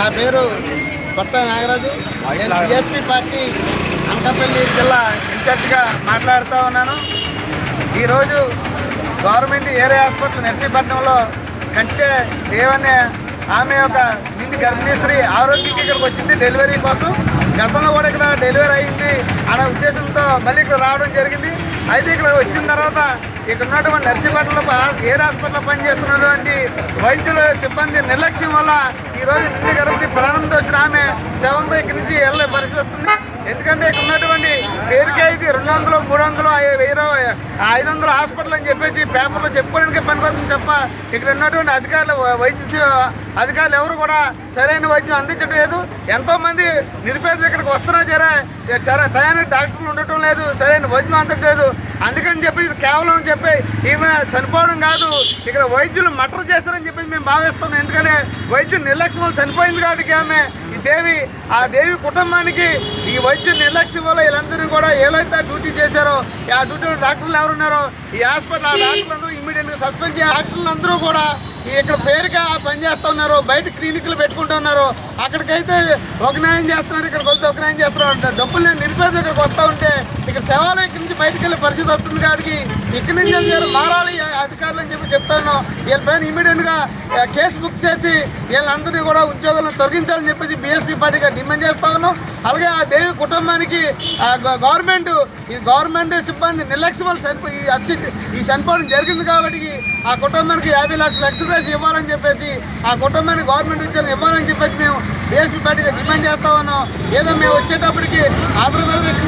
నా పేరు కొత్త నాగరాజు. నేను బిఎస్పీ పార్టీ అనకాపల్లి జిల్లా ఇన్ఛార్జిగా మాట్లాడుతూ ఉన్నాను. ఈరోజు గవర్నమెంట్ ఏరియా హాస్పిటల్ నర్సీపట్నంలో కంటే దేవనే ఆమె ఒక నిండి గర్భిణీ స్త్రీ ఆరోగ్యకి ఇక్కడికి వచ్చింది డెలివరీ కోసం. గతంలో కూడా ఇక్కడ డెలివరీ అయింది. అనే ఉద్దేశంతో మళ్ళీ ఇక్కడ రావడం జరిగింది. అయితే ఇక్కడ వచ్చిన తర్వాత ఇక్కడ ఉన్నటువంటి నర్సీపట్నంలో ఏరియా హాస్పిటల్లో పనిచేస్తున్నటువంటి వైద్యుల సిబ్బంది నిర్లక్ష్యం వల్ల ఈరోజు నిండి గారు ప్రాణంతో వచ్చిన ఆమె శవంతో ఇక్కడి నుంచి వెళ్ళే పరిస్థితి వస్తుంది. ఎందుకంటే ఇక్కడ ఉన్నటువంటి పేరుకే ఇది రెండు వందలు మూడు వందలు ఐ- వెయ్యి ఐదు వందలు హాస్పిటల్ అని చెప్పేసి పేపర్లో చెప్పుకోవడానికి పని పడుతుంది తప్ప ఇక్కడ ఉన్నటువంటి అధికారులు వైద్య అధికారులు ఎవరు కూడా సరైన వైద్యం అందించడం లేదు. ఎంతోమంది నిరుపేదలు ఇక్కడికి వస్తున్నా సరే సరే టయానికి డాక్టర్లు ఉండటం లేదు సరైన వైద్యం అందట్లేదు అందుకని చెప్పి కేవలం చెప్పి ఈమె చనిపోవడం కాదు ఇక్కడ వైద్యులు మటర్ చేస్తారని చెప్పి మేము భావిస్తున్నాం. ఎందుకంటే వైద్యులు నిర్లక్ష్యం చనిపోయింది కాబట్టి ఆమె దేవి ఆ దేవి కుటుంబానికి ఈ వైద్య నిర్లక్ష్యం వల్ల వీళ్ళందరూ కూడా ఏలైతే డ్యూటీ చేశారో ఆ డ్యూటీ డాక్టర్లు ఎవరున్నారో ఈ హాస్పిటల్ ఆ డాక్టర్లు అందరూ ఇమీడియట్గా సస్పెండ్ చేయాలి. డాక్టర్లు అందరూ కూడా ఇక్కడ పేరుగా పనిచేస్తూ ఉన్నారు బయట క్లినిక్లు పెట్టుకుంటూ ఉన్నారు. అక్కడికైతే ఒక న్యాయం చేస్తున్నారు ఇక్కడికి వస్తే ఒక న్యాయం చేస్తున్నారు అంటే డబ్బులు లేని నిరుపేదలు ఇక్కడికి వస్తూ ఉంటే ఇక్కడ శవాలు ఇక్కడి నుంచి బయటకు వెళ్ళే పరిస్థితి వస్తుంది కాబట్టి ఇక్కడి నుంచి అందరూ మారాలి అధికారులు అని చెప్పి చెప్తాను వీళ్ళపైన ఇమీడియట్గా కేసు బుక్ చేసి వీళ్ళందరినీ కూడా ఉద్యోగులను తొలగించాలని చెప్పేసి బీఎస్పీ పార్టీగా డిమాండ్ చేస్తా ఉన్నాం. అలాగే ఆ దేవి కుటుంబానికి గ- గవర్నమెంట్ ఈ గవర్నమెంట్ సిబ్బంది నిర్లక్ష్యం వల్ల చనిపోయి ఈ ఈ చనిపోవడం జరిగింది కాబట్టి ఆ కుటుంబానికి యాభై లక్షల ఎక్స్ప్రెస్ ఇవ్వాలని చెప్పేసి ఆ కుటుంబానికి గవర్నమెంట్ ఉద్యోగం ఇవ్వాలని చెప్పేసి మేము బీఎస్పీ పార్టీగా డిమాండ్ చేస్తా ఉన్నాం. ఏదో మేము వచ్చేటప్పటికి ఆంధ్రప్రదేశ్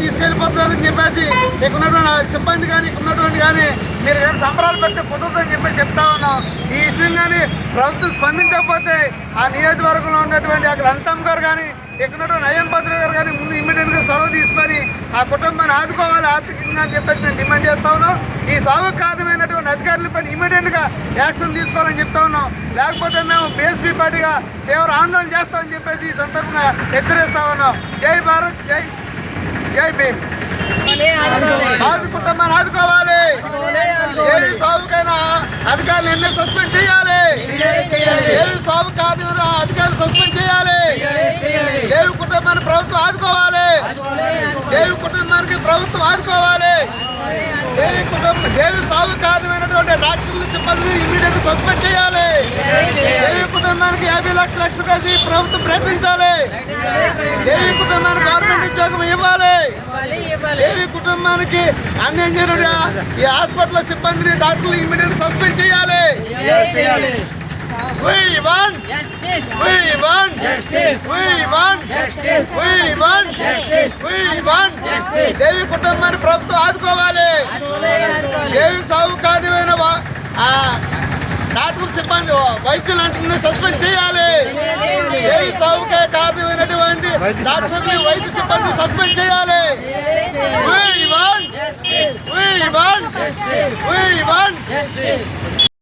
తీసుకెళ్ళిపోతున్నారు అని చెప్పేసి ఇక్కడ ఉన్నటువంటి సిబ్బంది కానీ ఇక్కడ ఉన్నటువంటి కానీ మీరు కానీ సంబరాలు పెడితే కుదరదని చెప్పేసి చెప్తా ఉన్నాం. ఈ విషయం కానీ ప్రభుత్వం స్పందించకపోతే ఆ నియోజకవర్గంలో ఉన్నటువంటి అక్కడ అంతం గారు కానీ ఇక్కడ ఉన్నటువంటి అయ్యన్ భద్ర గారు కానీ ముందు ఇమీడియట్గా చొరవ తీసుకొని ఆ కుటుంబాన్ని ఆదుకోవాలి ఆర్థికంగా అని చెప్పేసి మేము డిమాండ్ చేస్తా ఉన్నాం. ఈ సాగు కారణమైనటువంటి అధికారులపై ఇమీడియట్గా యాక్షన్ తీసుకోవాలని చెప్తా ఉన్నాం. లేకపోతే మేము బీఎస్పీ పార్టీగా తీవ్ర ఆందోళన చేస్తామని చెప్పేసి ఈ సందర్భంగా హెచ్చరిస్తా ఉన్నాం. జై భారత్ జై జై భీమ్. ఆది కుటుంబాన్ని ఆదుకోవాలి. ఏవి సాగుకైనా అధికారులు ఎన్ని సస్పెండ్ చేయాలి? ఏవి సాగు కారణమైన అధికారులు సస్పెండ్ చేయాలి? దేవి కుటుంబాన్ని ప్రభుత్వం ఆదుకోవాలి? దేవి కుటుంబానికి ప్రభుత్వం ఆదుకోవాలి? దేవి కుటుంబం దేవి సాగు కారణమైనటువంటి డాక్టర్లు సిబ్బందిని ఇమీడియట్ సస్పెండ్ చేయాలి. దేవి కుటుంబానికి యాభై లక్షల ఎక్స్ట్రా ప్రభుత్వం ప్రకటించాలి. దేవి కుటుంబానికి గవర్నమెంట్ ఉద్యోగం ఇవ్వాలి. దేవి కుటుంబానికి అన్యాయం చేయడం ఈ హాస్పిటల్ సిబ్బందిని డాక్టర్లు ఇమీడియట్ సస్పెండ్ చేయాలి. We want, we want, we want, we want, we want. Devi కుటుంబాన్ని ప్రభుత్వం ఆదుకోవాలి. దేవికి సాగు కారణమైన వా- వైద్యులు డాక్టర్ సస్పెండ్ చేయాలి. దేవి సాగుకే కారణమైనటువంటి డాక్టర్ని వైద్య సిబ్బంది సస్పెండ్ చేయాలి. We want, we want, we want.